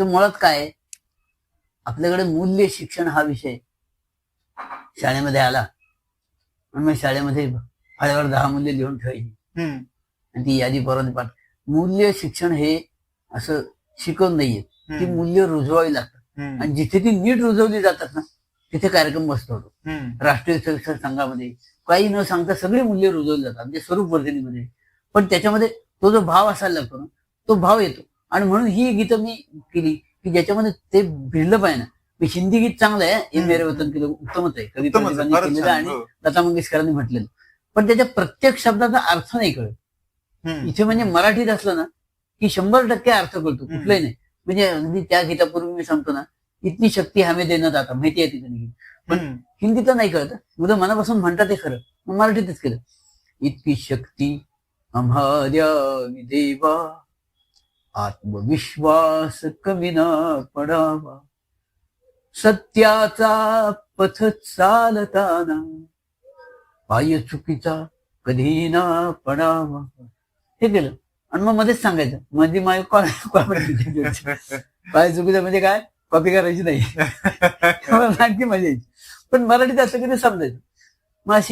तर मुळात काय? आपल्याकडे मूल्य शिक्षण हा विषय शाळेमध्ये आला मग शाळेमध्ये फळ्यावर दहा मूल्य लिहून ठेवायची. आणि ती यादी परत पाठ मूल्य शिक्षण हे असं शिकवून नाहीये ती. मूल्य रुजवावी लागतात. आणि जिथे ती नीट रुजवली जातात ना तिथे कार्यक्रम हम्म. राष्ट्रीय शिक्षण संघामध्ये काही न सांगता सगळे मूल्य रुजवले जातात म्हणजे स्वरूप वर्धिनीमध्ये पण त्याच्यामध्ये तो जो भाव असायला लागतो ना तो भाव येतो आणि म्हणून ही गीतं मी केली की ज्याच्यामध्ये ते भिडलं पाहिजे ना हिंदी गीत चांगलं आहे हे. मेरे वतन केलं उत्तमच आहे कवी उत्तमच आहे, प्रतिभांनी फारच केलेलं छान. आणि हो. लता मंगेशकरांनी म्हटलेलं पण त्याच्या प्रत्येक शब्दाचा अर्थ नाही कळत. इथे म्हणजे मराठीत असलं ना की शंभर टक्के अर्थ कळतो. कुठलाही नाही म्हणजे अगदी त्या गीतापूर्वी मी सांगतो ना इतनी शक्ती हमें देण्यात आता माहिती आहे तिथे पण हम्म. हिंदीतलं नाही कळत मुलं मनापासून म्हणतात ते खरं मग मराठीतच केलं इतकी शक्ती आम्हाद्या देवा आत्मविश्वास कमी न पडावा. सत्याचा पथ चालताना पाय चुकीचा कधी ना पडावा. हे केलं. आणि मग मध्येच सांगायचं. म्हणजे माझी कॉपी पाय चुकीचा म्हणजे काय? कॉपी करायची नाही. पण मराठीत असं कधी समजायचं? मग अशी